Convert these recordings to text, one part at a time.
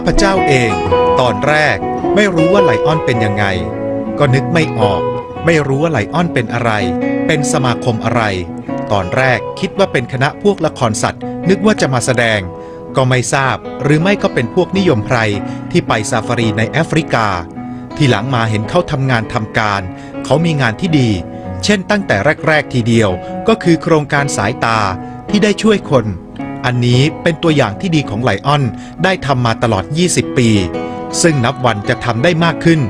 าพเจ้าเอง ตอนแรกไม่รู้ว่าไลออนเป็นยังไง ก็นึกไม่ออก ไม่รู้ว่าไลออนเป็นอะไร เป็นสมาคมอะไร ตอนแรกคิดว่าเป็นคณะพวกละครสัตว์ นึกว่าจะมาแสดง ก็ไม่ทราบหรือไม่ก็เป็นพวกนิยมไพรที่ไปซาฟารีในแอฟริกา ที่หลังมาเห็นเขาทำงานทำการ เขามีงานที่ดี เช่นตั้งแต่แรก ๆ ทีเดียวก็คือโครงการสายตาที่ได้ช่วยคน อันนี้เป็นตัวอย่างที่ดีของไลออน ได้ทำมาตลอด 20 ปี ซึ่งนับวันจะทำได้มากขึ้น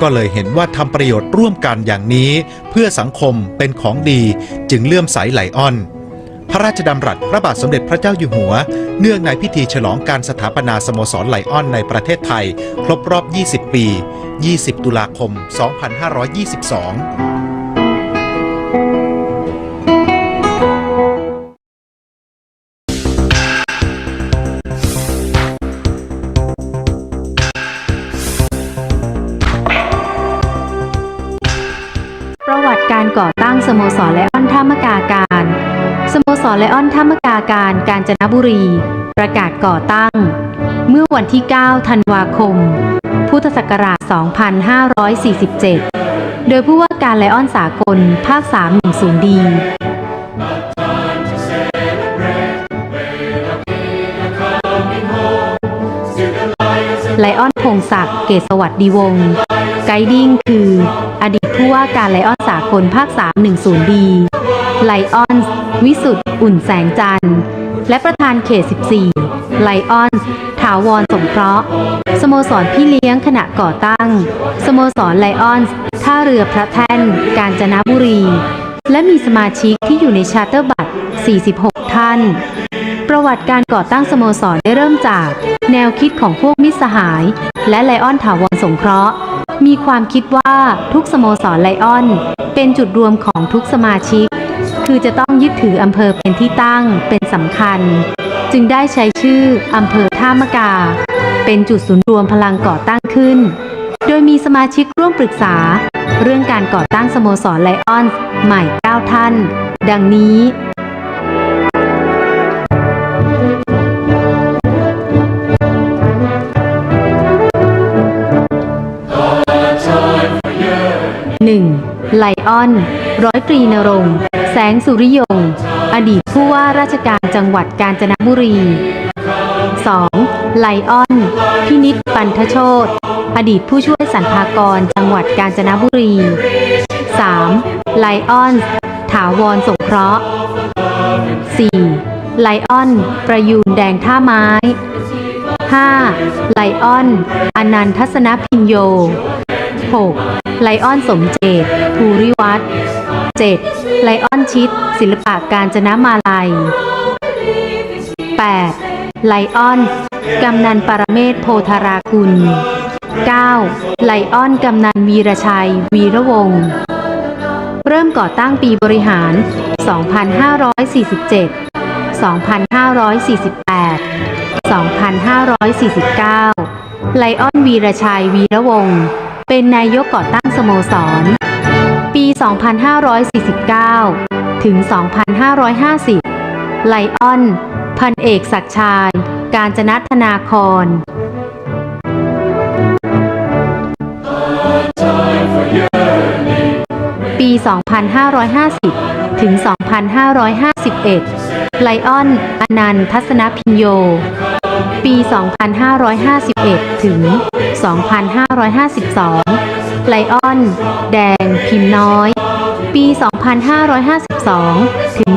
ก็เลยเห็นว่าทำประโยชน์ร่วมกันอย่างนี้ เพื่อสังคมเป็นของดีจึงเลื่อมใสไลออน พระราชดำรัสพระบาทสมเด็จพระเจ้าอยู่หัว เนื่องในพิธีฉลองการสถาปนาสโมสรไลออนในประเทศไทย ครบรอบ 20 ปี 20 ตุลาคม 2522 การก่อตั้งสโมสรไลออนท่ามกาการ สโมสรไลออนท่ามกาการกาญจนบุรี ประกาศก่อตั้ง เมื่อวันที่ 9 ธันวาคม พุทธศักราช 2547 โดยผู้ว่าการไลออนสากล ภาค 310 ดีไลออนพงศักดิ์เกษสวัสดีวงศ์ ไกดิ้งคือ อดีตผู้ว่าการไลออนสากลภาค 310 ดีไลออนวิสุทธ์อุ่นแสงจันทร์ และประธานเขต 14 ไลออนถาวรสงเคราะห์ สโมสรพี่เลี้ยงขณะก่อตั้ง สโมสรไลออนท่าเรือพระแท่น กาญจนบุรี และมีสมาชิกที่อยู่ในชาร์เตอร์บัตร 46 ท่าน ประวัติการก่อตั้งสโมสรได้เริ่มจาก แนวคิดของพวกมิสหาย และไลออนถาวรสงเคราะห์ มีความคิดว่าทุกสโมสรไลออน เป็นจุดรวมของทุกสมาชิก คือจะต้องยึดถืออำเภอเป็นที่ตั้งเป็นสำคัญ จึงได้ใช้ชื่ออำเภอท่ามะกา เป็นจุดศูนย์รวมพลังก่อตั้งขึ้น โดยมีสมาชิกร่วมปรึกษา เรื่องการก่อตั้งสโมสรไลออนใหม่ 9 ท่าน ดังนี้ ไลออน ร้อยตรีนรงแสงสุริยง อดีตผู้ว่าราชการจังหวัดกาญจนบุรี 2. ไลออน พินิษปันทโชตอดีตผู้ช่วยสรรพากรจังหวัดกาญจนบุรี 3. ไลออน ถาวรสงเคราะห์ 4. ไลออน ประยูนแดงท่าไม้ 5. ไลออน อนันทสนพินโย 6. ไลออนสมเจตภูริวัตร 7. ไลออนชิด ศิลปะการจนะมาลัย 8. ไลออนกำนันปรเมศโพธารากุล 9. ไลออนกำนันวีรชัย วีระวงศ์เริ่มก่อตั้งปีบริหาร 2547 2548 2549 ไลออนวีรชัย วีระวงศ์ เป็นนายกก่อตั้งสโมสร ปี 2549 ถึง 2550 ไลออน พันเอกศักชาย การจนัธนาคร ปี 2550 ถึง 2551 ไลออน อนันต์ทัศนพินโย ปี 2551 ถึง 2552 ไลออน แดง พิมพ์น้อย ปี 2552 ถึง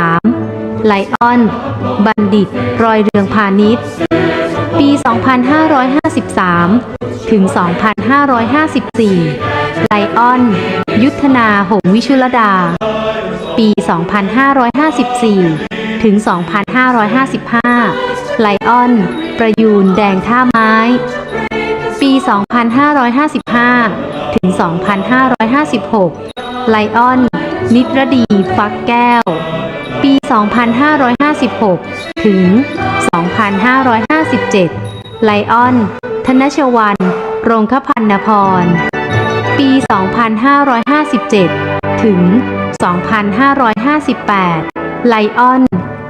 2553 ไลออน บัณฑิต รอยเรืองพาณิชย์ ปี 2553 ถึง 2554 ไลออน ยุทธนา หงวิชุลดา ปี 2554 ถึง 2555 ไลออน ประยูน แดงท่าไม้ ปี 2555 ถึง 2556 ไลออน นิตรดี ฟักแก้ว ปี 2556 ถึง 2557 ไลออน ธนชวันโรงคพันนพร ปี 2557 ถึง 2558 ไลออน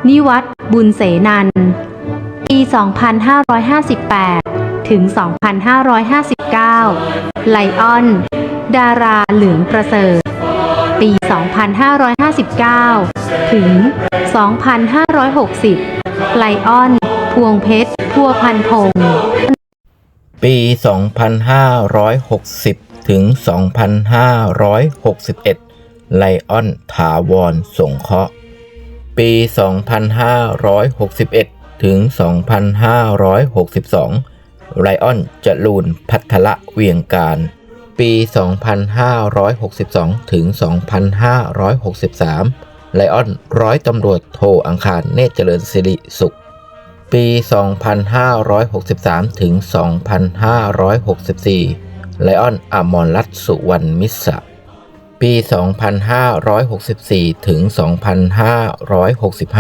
นิวัตบุญเสนัน ปี 2558 ถึง 2559 ไลออน ดาราเหลืองประเสริฐ ปี 2559 ถึง 2560 ไลออน พวงเพชร พัวพันพงษ์ปี 2560 ถึง 2561 ไลออน ถาวร สงเคราะห์ ปี 2561 ถึง 2562ไลออนจรูนพัทละเวียงการ ปี 2562 ถึง 2563 ไลออนร้อยตำรวจโทอังคารเนตรเจริญสิริสุข ปี 2563 ถึง 2564 ไลออนอมรรัตสุวรรณมิสระ ปี 2564 ถึง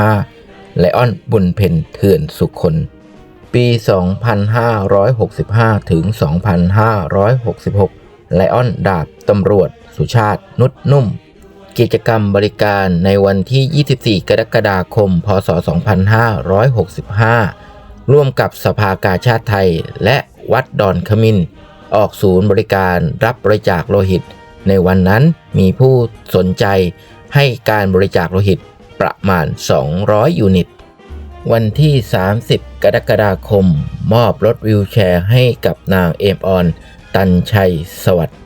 2565 ไลออนบุญเพ็ญเถื่อนสุคน ปี 2565 ถึง 2566 ไลออนดาบตำรวจ สุชาติ นุดนุ่ม กิจกรรมบริการในวันที่ 24 กรกฎาคม พศ 2565 ร่วมกับสภากาชาติไทยและวัดดอนขมิน ออกศูนย์บริการรับบริจาคโลหิต ในวันนั้นมีผู้สนใจให้การบริจาคโลหิตประมาณ 200 ยูนิต วันที่ 30 กรกฎาคม มอบรถวิวแชร์ให้กับนางเอมออน ตันชัยสวัสดิ์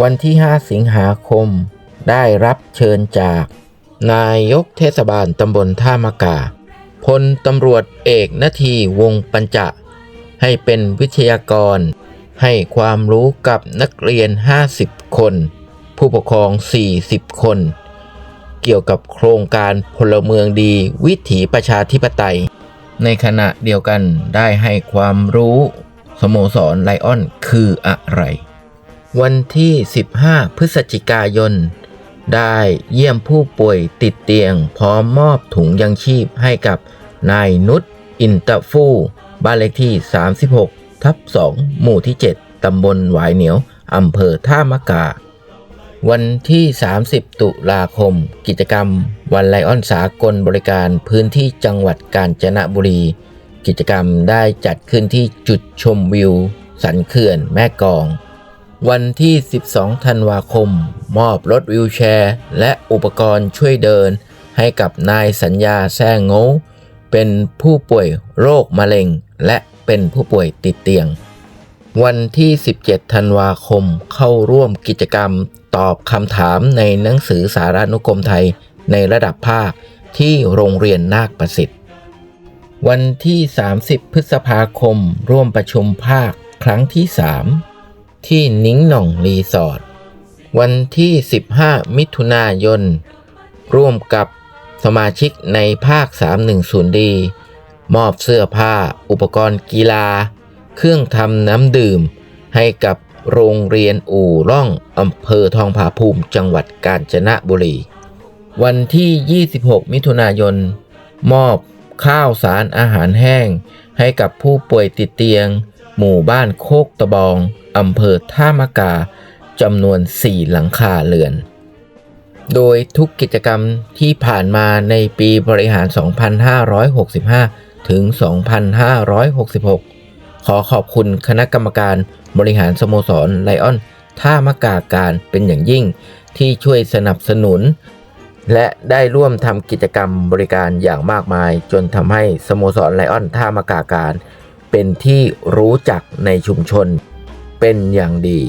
วันที่ 5 สิงหาคม ได้รับเชิญจาก นายกเทศบาลตำบลท่ามะกา พลตำรวจเอกนาทีวงปัญจะ ให้เป็นวิทยากรให้ความรู้กับนักเรียน 50 คน ผู้ปกครอง 40 คน เกี่ยวกับโครงการพลเมืองดีวิถีประชาธิปไตย ในขณะเดียวกันได้ให้ความรู้สโมสรไลออนคืออะไร วันที่ 15 พฤศจิกายน ได้เยี่ยมผู้ป่วยติดเตียง พร้อมมอบถุงยังชีพให้กับนายนุชอินตะฟู่บ้านเลขที่ 36 ทับ 2 หมู่ที่ 7 ตำบลหวายเหนียว อำเภอท่ามะกา วันที่ 30 ตุลาคม กิจกรรม วันไลออนสากลบริการพื้นที่จังหวัดกาญจนบุรี กิจกรรมได้จัดขึ้นที่จุดชมวิว สันเขื่อนแม่กอง วันที่ 12 ธันวาคม มอบรถวิวแชร์ และอุปกรณ์ช่วยเดิน ให้กับนายสัญญาแซ่งโงวเป็นผู้ป่วยโรคมะเร็ง และเป็นผู้ป่วยติดเตียง วันที่ 17 ธันวาคมเข้าร่วมกิจกรรม ตอบคำถามในหนังสือสารานุกรมไทยในระดับภาคที่โรงเรียนนาคประสิทธิ์ วันที่ 30 พฤษภาคม ร่วมประชุมภาคครั้งที่ 3 ที่นิ้งหน่องรีสอร์ทวันที่ 15 มิถุนายน ร่วมกับสมาชิกในภาค 310ดีมอบเสื้อผ้า อุปกรณ์กีฬา เครื่องทำน้ำดื่ม ให้กับโรงเรียนอู่ร่องอำเภอทองผาภูมิจังหวัดกาญจนบุรี วันที่ 26 มิถุนายน มอบข้าวสารอาหารแห้ง ให้กับผู้ป่วยติดเตียง หมู่บ้านโคกตะบองอำเภอท่ามะกาจำนวน 4 หลังคาเรือน โดยทุกกิจกรรมที่ผ่านมาในปีบริหาร 2565 ถึง 2566 ขอขอบคุณคณะกรรมการบริหารสโมสรไลออนท่ามะกาการเป็นอย่างยิ่งที่ช่วยสนับสนุน และได้ร่วมทำกิจกรรมบริการอย่างมากมาย จนทำให้สโมสรไลออนท่ามะกาการ เป็นที่รู้จักในชุมชนเป็นอย่างดี